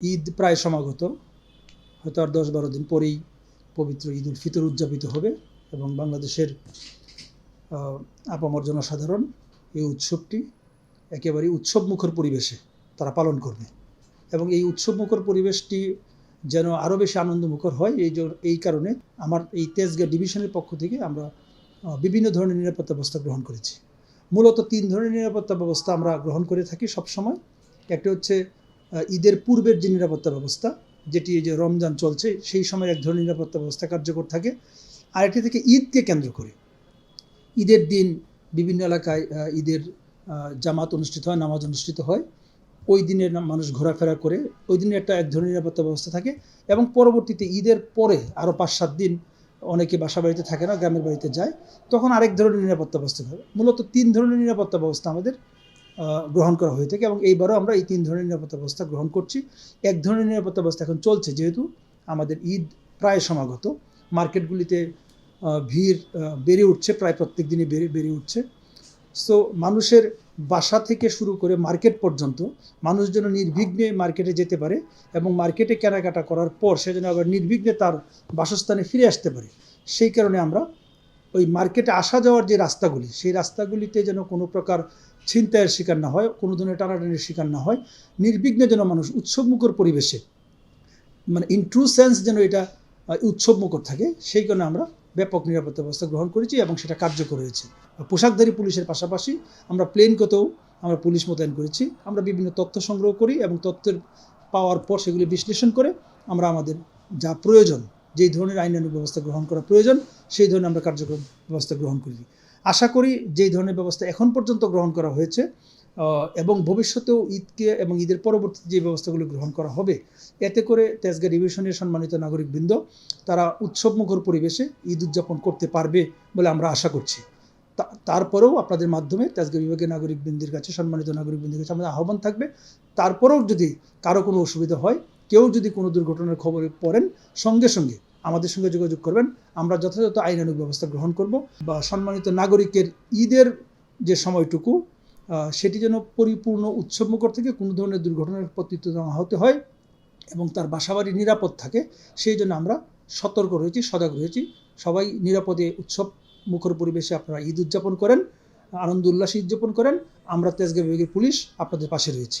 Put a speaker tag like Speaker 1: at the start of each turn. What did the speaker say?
Speaker 1: ঈদ প্রায় সমাগত। হয়তো আর দশ বারো দিন পরেই পবিত্র ঈদ উল ফিতর উদযাপিত হবে এবং বাংলাদেশের আপামর জনসাধারণ এই উৎসবটি একেবারেই উৎসবমুখর পরিবেশে তারা পালন করবে এবং এই উৎসবমুখর পরিবেশটি যেন আরও বেশি আনন্দমুখর হয়, এই এই কারণে আমার এই তেজগাঁ ডিভিশনের পক্ষ থেকে আমরা বিভিন্ন ধরনের নিরাপত্তা ব্যবস্থা গ্রহণ করেছি। মূলত তিন ধরনের নিরাপত্তা ব্যবস্থা আমরা গ্রহণ করে থাকি সবসময়। একটা হচ্ছে ঈদের পূর্বের যে নিরাপত্তা ব্যবস্থা, যেটি যে রমজান চলছে, সেই সময় এক ধরনের নিরাপত্তা ব্যবস্থা কার্যকর থাকে। আরেকটি থেকে ঈদকে কেন্দ্র করে। ঈদের দিন বিভিন্ন এলাকায় ঈদের জামাত অনুষ্ঠিত হয়, নামাজ অনুষ্ঠিত হয়। ওই দিনে না- মানুষ ঘোরাফেরা করে। ওই দিনে একটা এক ধরনের নিরাপত্তা ব্যবস্থা থাকে এবং পরবর্তীতে ঈদের পরে আরও পাঁচ সাত দিন অনেকে বাসা বাড়িতে থাকে না, গ্রামের বাড়িতে যায়, তখন আরেক ধরনের নিরাপত্তা ব্যবস্থা হবে মূলত তিন ধরনের নিরাপত্তা ব্যবস্থা আমাদের গ্রহণ করা হয়ে থাকে এবং এইবারও আমরা এই তিন ধরনের নিরাপত্তা ব্যবস্থা গ্রহণ করছি। এক ধরনের নিরাপত্তা ব্যবস্থা এখন চলছে যেহেতু আমাদের ঈদ প্রায় সমাগত। মার্কেটগুলিতে ভিড় বেড়ে উঠছে, প্রায় প্রত্যেক দিনই বেড়ে বেড়ে উঠছে। সো মানুষের বাসা থেকে শুরু করে মার্কেট পর্যন্ত মানুষ যেন নির্বিঘ্নে মার্কেটে যেতে পারে এবং মার্কেটে কেনাকাটা করার পর সে যেন আবার নির্বিঘ্নে তার বাসস্থানে ফিরে আসতে পারে। সেই কারণে আমরা ওই মার্কেটে আসা যাওয়ার যে রাস্তাগুলি, সেই রাস্তাগুলিতে যেন কোনো প্রকার ছিনতাইয়ের শিকার না হয়, কোনো ধরনের টানাটানির শিকার না হয়, নির্বিঘ্নে যেন মানুষ উৎসবমুখর পরিবেশে মানে ইন ট্রু সেন্স যেন এটা উৎসবমুখর থাকে, সেই কারণে আমরা ব্যাপক নিরাপত্তা ব্যবস্থা গ্রহণ করেছি এবং সেটা কার্যকর হয়েছে। পোশাকধারী পুলিশের পাশাপাশি আমরা প্লেনগতেও আমরা পুলিশ মোতায়েন করেছি। আমরা বিভিন্ন তথ্য সংগ্রহ করি এবং তথ্যের পাওয়ার পর সেগুলি বিশ্লেষণ করে আমরা আমাদের যা প্রয়োজন, যেই ধরনের আইনানুগ ব্যবস্থা গ্রহণ করা প্রয়োজন সেই ধরনের আমরা কার্যক্রম ব্যবস্থা গ্রহণ করি আশা করি যেই ধরনের ব্যবস্থা এখন পর্যন্ত গ্রহণ করা হয়েছে এবং ভবিষ্যতেও ঈদকে এবং ঈদের পরবর্তী যে ব্যবস্থাগুলো গ্রহণ করা হবে, এতে করে তেজগাঁ ডিভিশনের সম্মানিত নাগরিকবৃন্দ, তারা উৎসবমুখর পরিবেশে ঈদ উদযাপন করতে পারবে বলে আমরা আশা করছি। তারপরেও আপনাদের মাধ্যমে তেজগাঁ বিভাগের নাগরিকবৃন্দের কাছে, সম্মানিত নাগরিকবৃন্দের কাছে আমাদের আহ্বান থাকবে। তারপরেও যদি কারও কোনো অসুবিধা হয়, কেউ যদি কোনো দুর্ঘটনার খবরে পড়েন, সঙ্গে সঙ্গে আমাদের সঙ্গে যোগাযোগ করবেন। আমরা যথাযথ আইনানুগ ব্যবস্থা গ্রহণ করব বা সম্মানিত নাগরিকের ঈদের যে সময়টুকু সেটি যেন পরিপূর্ণ উৎসবমুখর থেকে কোনো ধরনের দুর্ঘটনার পতিত হতে হয় এবং তার বাসাবাড়ি নিরাপদ থাকে, সেই জন্য আমরা সতর্ক রয়েছি, সজাগ রয়েছি। সবাই নিরাপদে উৎসব মুখর পরিবেশে আপনারা ঈদ উদযাপন করেন, আনন্দ উল্লাসে উদযাপন করেন। আমরা তেজগাঁ বিভাগের পুলিশ আপনাদের পাশে রয়েছি।